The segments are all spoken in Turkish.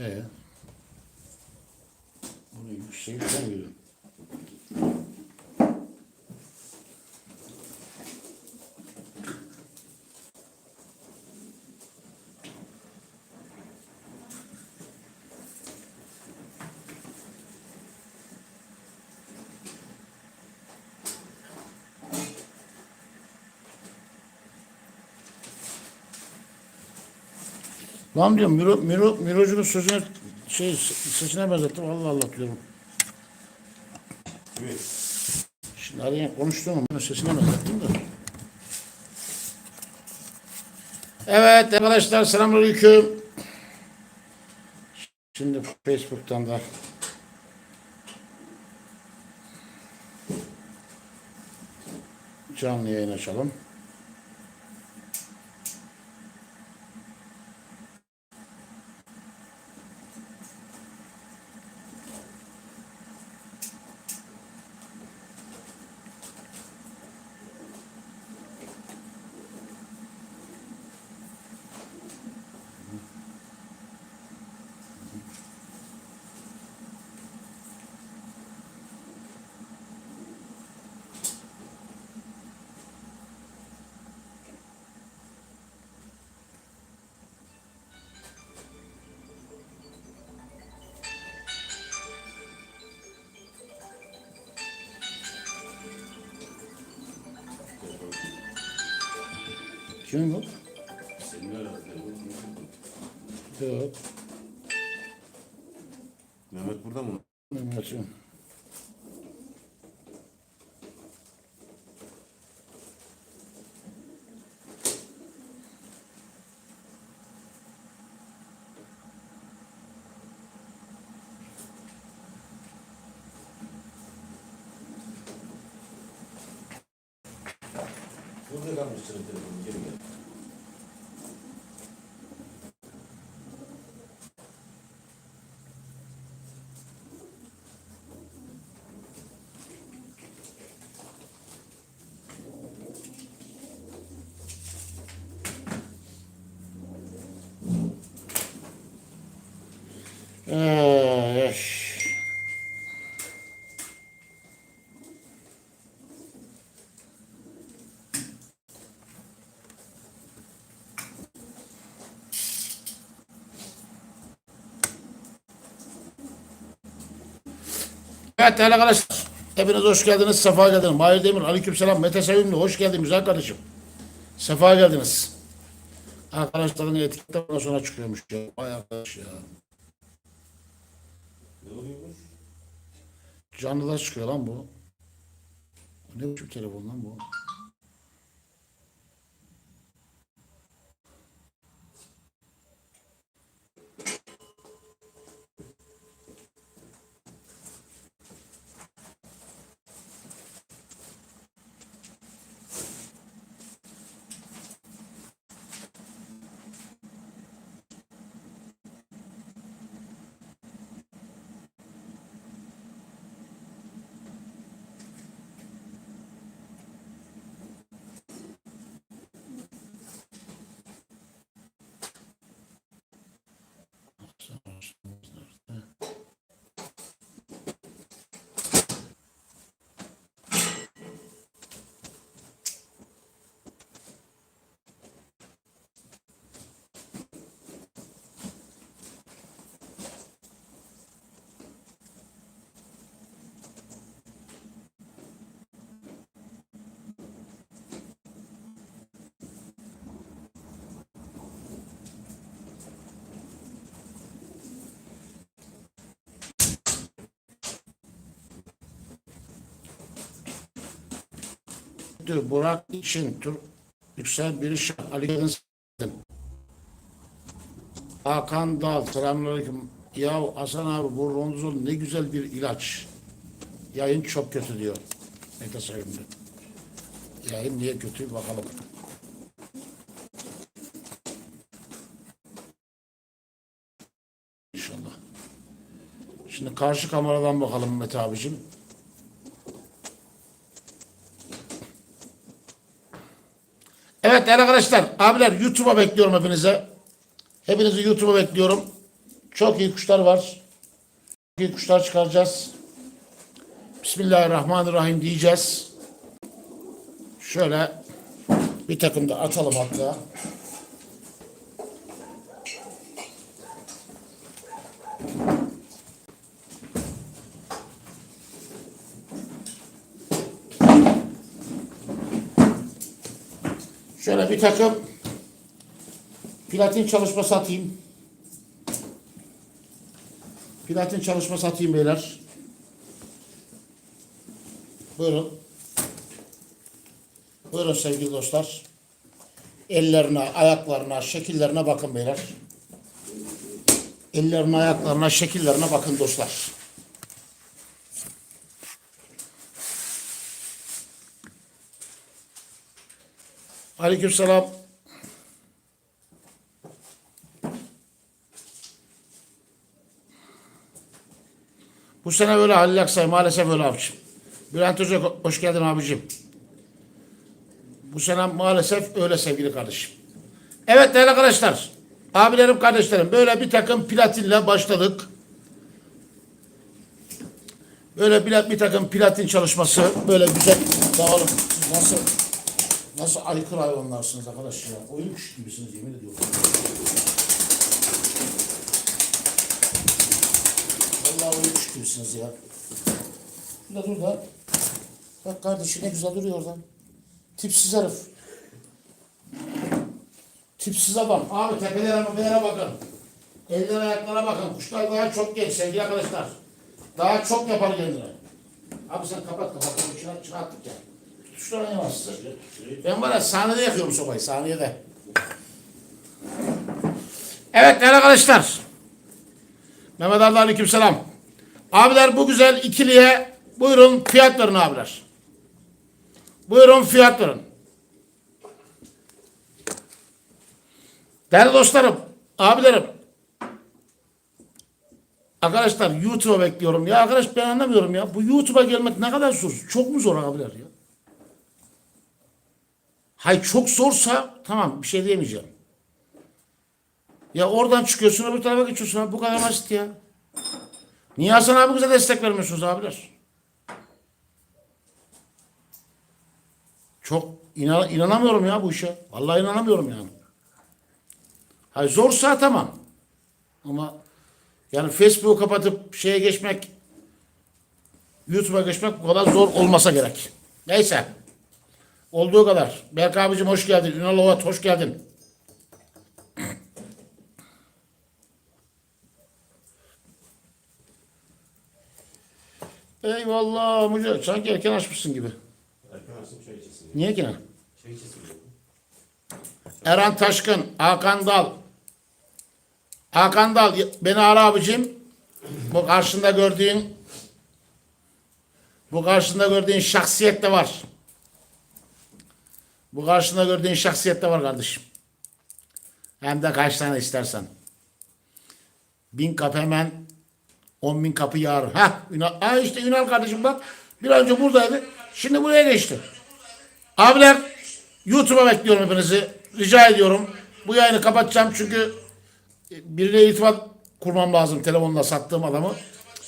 Ee, bunu yükseği sen Lan diyorum Miro, Miro, Mirocunun sözüne şey sesine benzettim. Allah Allah diyorum. Evet. Şimdi arayan konuştuğum onun sesine benzettim de. Evet arkadaşlar selamünaleyküm. Şimdi Facebook'tan da canlı yayın açalım. Kim bu? Senin herhalde. Yok. Mehmet burada mı? Mehmet'im. Burada kalmış senin telefonun. Geri gel. Evet değerli arkadaşlar. Hepiniz hoş geldiniz. Sefa geldiniz. Mahir Demir, Aleykümselam. Mete Sevimli. Hoş geldin güzel kardeşim. Sefa geldiniz. Arkadaşların etikette ondan sonra çıkıyormuş ya. Vay arkadaş ya. Canlıda çıkıyor lan bu. Ne biçim telefon lan bu? Diyor, Burak için Tur Yüksel Birişah Ali s**tim. Hakan Dal selamünaleyküm. Ya Hasan abi bu ronzol ne güzel bir ilaç. Yayın çok kötü diyor. Mete Sevimli. Yayın niye kötü bakalım. İnşallah. Şimdi karşı kameradan bakalım Mete abicim. Evet değerli arkadaşlar, abiler YouTube'a bekliyorum hepinize. Hepinizi YouTube'a bekliyorum. Çok iyi kuşlar var. Çok iyi kuşlar çıkaracağız. Bismillahirrahmanirrahim diyeceğiz. Şöyle bir takım da atalım hatta. Şöyle bir takım platin çalışması atayım. Platin çalışması atayım beyler. Buyurun. Buyurun sevgili dostlar. Ellerine, ayaklarına, şekillerine bakın beyler. Ellerine, ayaklarına, şekillerine bakın dostlar. Aleykümselam. Bu sene böyle Halil Aksay maalesef öyle abicim. Bülent Hoca hoş geldin abicim. Bu sene maalesef öyle sevgili kardeşim. Evet değerli arkadaşlar. Abilerim kardeşlerim böyle bir takım platinle başladık. Böyle bir, bir takım platin çalışması böyle güzel. Siz nasıl nasıl aykırı hayvanlarsınız arkadaş ya. Oyun kuşu gibisiniz yemin ediyorum. Vallahi oyun kuşu gibisiniz ya. Dur da dur da. Bak kardeşi ne güzel duruyor oradan. Tipsiz herif. Tipsiz adam. Abi tepelere mepelere bakın. Eller ayaklara bakın. Kuşlar daha çok genç sevgili arkadaşlar. Daha çok yapar kendine. Abi sen kapat kapat. Çıkart, çıkarttık ya. Tuşlara bastı? Ben ya sahnede yakıyorum sobayı. Saniyede. Evet değerli arkadaşlar. Mehmet Ali aleyküm selam. Abiler bu güzel ikiliye buyurun fiyat verin abiler. Buyurun fiyat verin. Değerli dostlarım, abilerim. Arkadaşlar YouTube'a bekliyorum. Ya arkadaş ben anlamıyorum ya. Bu YouTube'a gelmek ne kadar zor? Çok mu zor abiler ya? Hay çok zorsa tamam bir şey diyemeyeceğim. Ya oradan çıkıyorsun öbür tarafa geçiyorsun abi. Bu kadar basit ya. Niye Hasan abi bize destek vermiyorsunuz abiler? Çok inan, inanamıyorum ya bu işe. Vallahi inanamıyorum yani. Hayır zorsa tamam. Ama yani Facebook'u kapatıp şeye geçmek YouTube'a geçmek bu kadar zor olmasa gerek. Neyse. Olduğu kadar. Berk abicim hoş geldin. Ünal Ovat hoş geldin. Eyvallah Muca. Sanki erken açmışsın gibi. Arkadaşım çay içesin. Niye gene? Çay içesin. Erhan Taşkın, Hakan Dal. Hakan Dal, beni ara abicim. Bu karşında gördüğün bu karşında gördüğün şahsiyet de var. Bu karşında gördüğün şahsiyet de var kardeşim. Hem de kaç tane istersen. Bin kapı hemen on bin kapı yarın. Ha, Ünal, ha işte Ünal kardeşim bak. Bir önce buradaydı. Şimdi buraya geçti. Abiler YouTube'a bekliyorum hepinizi. Rica ediyorum. Bu yayını kapatacağım çünkü biriyle irtibat kurmam lazım telefonla sattığım adamı.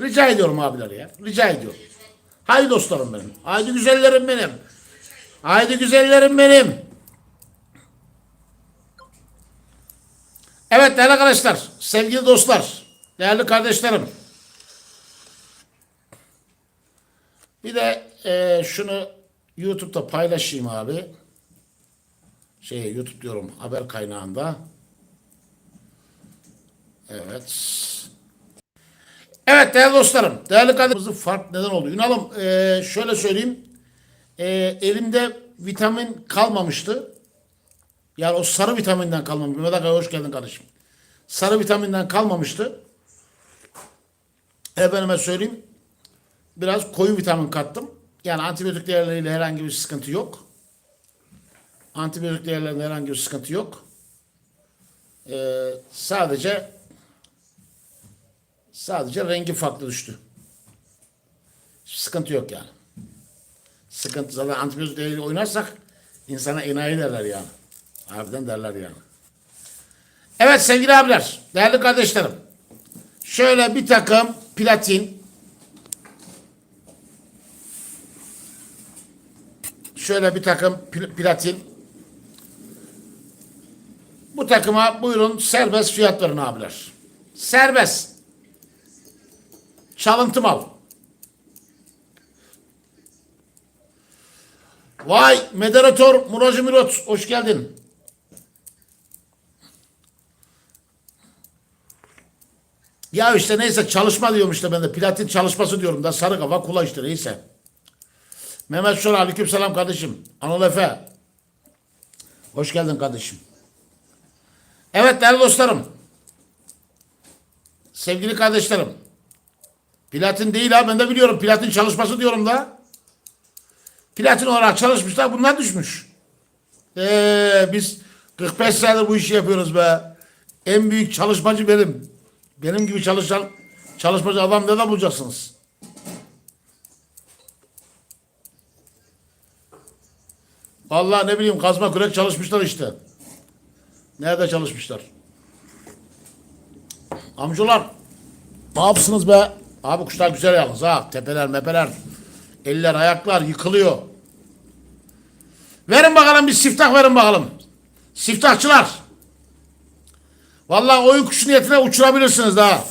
Rica ediyorum abiler ya. Rica ediyorum. Haydi dostlarım benim. Haydi güzellerim benim. Haydi güzellerim benim. Evet değerli arkadaşlar, sevgili dostlar, değerli kardeşlerim. Bir de eee, şunu YouTube'da paylaşayım abi. Şey YouTube diyorum haber kaynağında. Evet. Evet değerli dostlarım, değerli kardeşlerimizin fark neden oldu? Ünal'ım eee, şöyle söyleyeyim. Eee, elimde vitamin kalmamıştı. Yani o sarı vitaminden kalmamış. Mehmet Akay hoş geldin kardeşim. Sarı vitaminden kalmamıştı. Efendime söyleyeyim. Biraz koyu vitamin kattım. Yani antibiyotik değerleriyle herhangi bir sıkıntı yok. Antibiyotik değerlerinde herhangi bir sıkıntı yok. Ee, sadece sadece rengi farklı düştü. Sıkıntı yok yani. Sıkıntı zaten antibiyotik değeriyle oynarsak insana enayi derler yani. Harbiden derler yani. Evet sevgili abiler, değerli kardeşlerim. Şöyle bir takım platin. Şöyle bir takım pl- platin. Bu takıma buyurun serbest fiyat verin abiler. Serbest. Çalıntı mal. Vay moderatör Muracı Mirot hoş geldin. Ya işte neyse çalışma diyorum işte ben de platin çalışması diyorum da sarı kafa kula işte neyse. Mehmet Şora aleyküm selam kardeşim. Anıl Efe. Hoş geldin kardeşim. Evet değerli dostlarım. Sevgili kardeşlerim. Platin değil ha ben de biliyorum platin çalışması diyorum da. Platin olarak çalışmışlar bunlar düşmüş. Ee, biz 45 senedir bu işi yapıyoruz be. En büyük çalışmacı benim. Benim gibi çalışan çalışmacı adam de bulacaksınız. Vallahi ne bileyim kazma kürek çalışmışlar işte. Nerede çalışmışlar? Amcalar ne yapsınız be? Abi kuşlar güzel yalnız ha. Tepeler mepeler. Eller ayaklar yıkılıyor. Verin bakalım bir siftah verin bakalım. Siftahçılar. Vallahi oyun kuşu niyetine uçurabilirsiniz daha.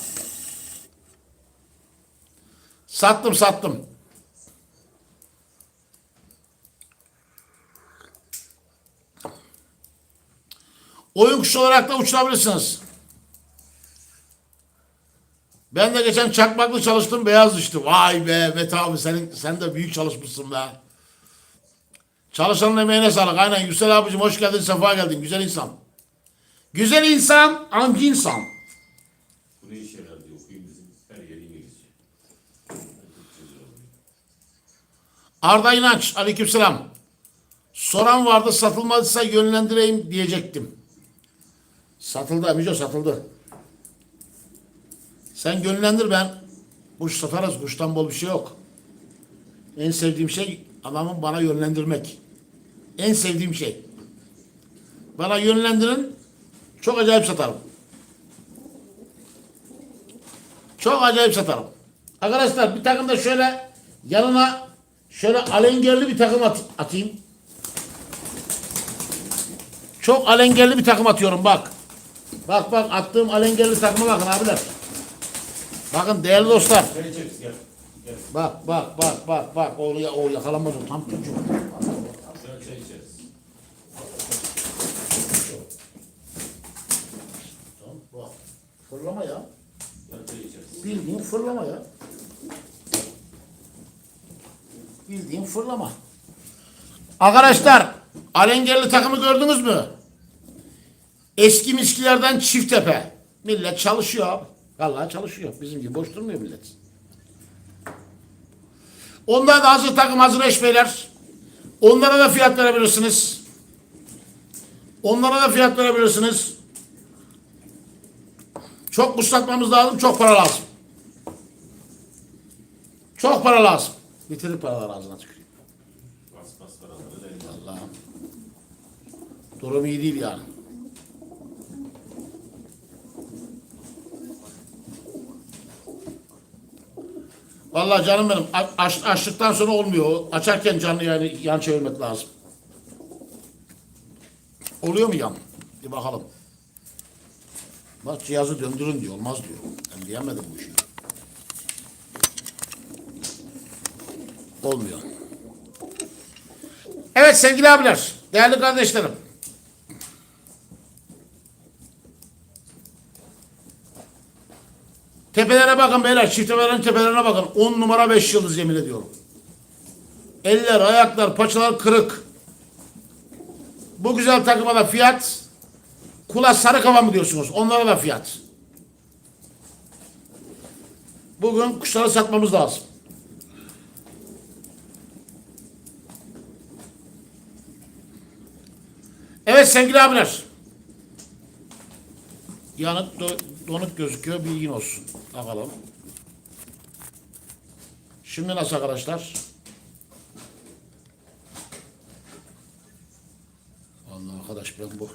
Sattım sattım. Oyun kuşu olarak da uçurabilirsiniz. Ben de geçen çakmaklı çalıştım beyaz düştü. Vay be Mete abi senin, sen de büyük çalışmışsın be. Çalışanın emeğine sağlık. Aynen Yüksel abicim hoş geldin sefa geldin. Güzel insan. Güzel insan, amca insan. Bu ne yarar diye okuyayım bizim her yeri İngilizce. Arda İnanç, aleykümselam. Soran vardı satılmadıysa yönlendireyim diyecektim. Satıldı amico satıldı. Sen yönlendir ben. Kuş satarız. Kuştan bol bir şey yok. En sevdiğim şey adamın bana yönlendirmek. En sevdiğim şey. Bana yönlendirin. Çok acayip satarım. Çok acayip satarım. Arkadaşlar bir takım da şöyle yanına şöyle alengerli bir takım at- atayım. Çok alengerli bir takım atıyorum bak. Bak bak attığım alengerli takıma bakın abiler. Bakın değerli dostlar. Çay içeriz gel. Bak bak bak bak bak. O, o yakalanmaz o tam çocuk. Şöyle çay bak. Fırlama ya. İçeriz. Bildiğin fırlama ya. Bildiğin fırlama. Arkadaşlar alengerli takımı gördünüz mü? Eski miskilerden çift tepe. Millet çalışıyor. Vallahi çalışıyor. Bizim gibi boş durmuyor millet. Onlar da hazır takım hazır eş beyler. Onlara da fiyat verebilirsiniz. Onlara da fiyat verebilirsiniz. Çok ıslatmamız lazım, çok para lazım. Çok para lazım. Bitirip paralar ağzına tükürüyor. Bas bas paraları. Durum iyi değil yani. Vallahi canım benim aç, açlıktan sonra olmuyor. Açarken canlı yani yan çevirmek lazım. Oluyor mu yan? Bir bakalım. Bak cihazı döndürün diyor. Olmaz diyor. Ben diyemedim bu işi. Olmuyor. Evet sevgili abiler, değerli kardeşlerim. Tepelere bakın beyler, çiftelerin tepelerine bakın. 10 numara 5 yıldız yemin ediyorum. Eller, ayaklar, paçalar kırık. Bu güzel takıma da fiyat. Kula sarı kafa mı diyorsunuz? Onlara da fiyat. Bugün kuşları satmamız lazım. Evet sevgili abiler. Yanık do- donuk gözüküyor bilgin olsun. Bakalım. Şimdi nasıl arkadaşlar? Vallahi arkadaş ben bu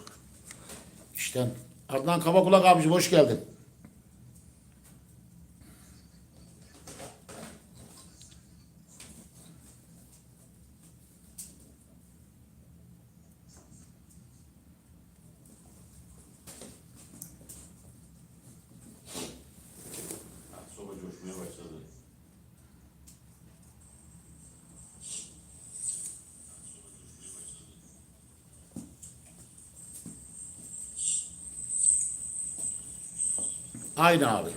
işten. Adnan Kabakulak abicim hoş geldin. Aynı abi.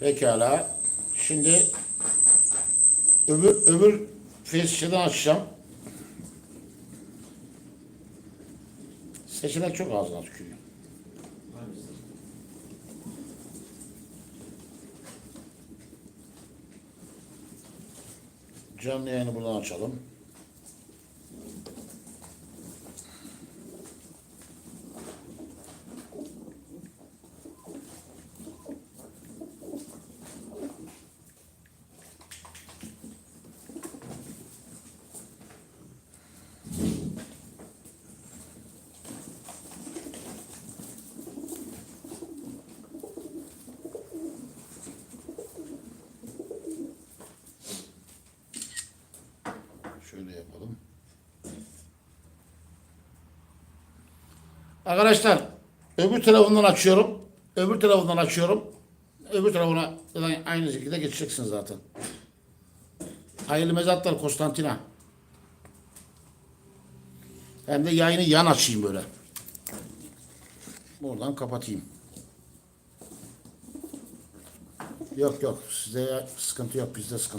Pekala. Şimdi öbür öbür Face'den açacağım. Seçenek çok ağzına tükürüyor. Canlı yayını buradan açalım. Şöyle yapalım. Arkadaşlar öbür telefondan açıyorum. Öbür telefondan açıyorum. Öbür zaten aynı şekilde geçeceksiniz zaten. Hayırlı mezatlar Konstantina. Hem de yayını yan açayım böyle. Buradan kapatayım. Yok yok size sıkıntı yok bizde sıkıntı.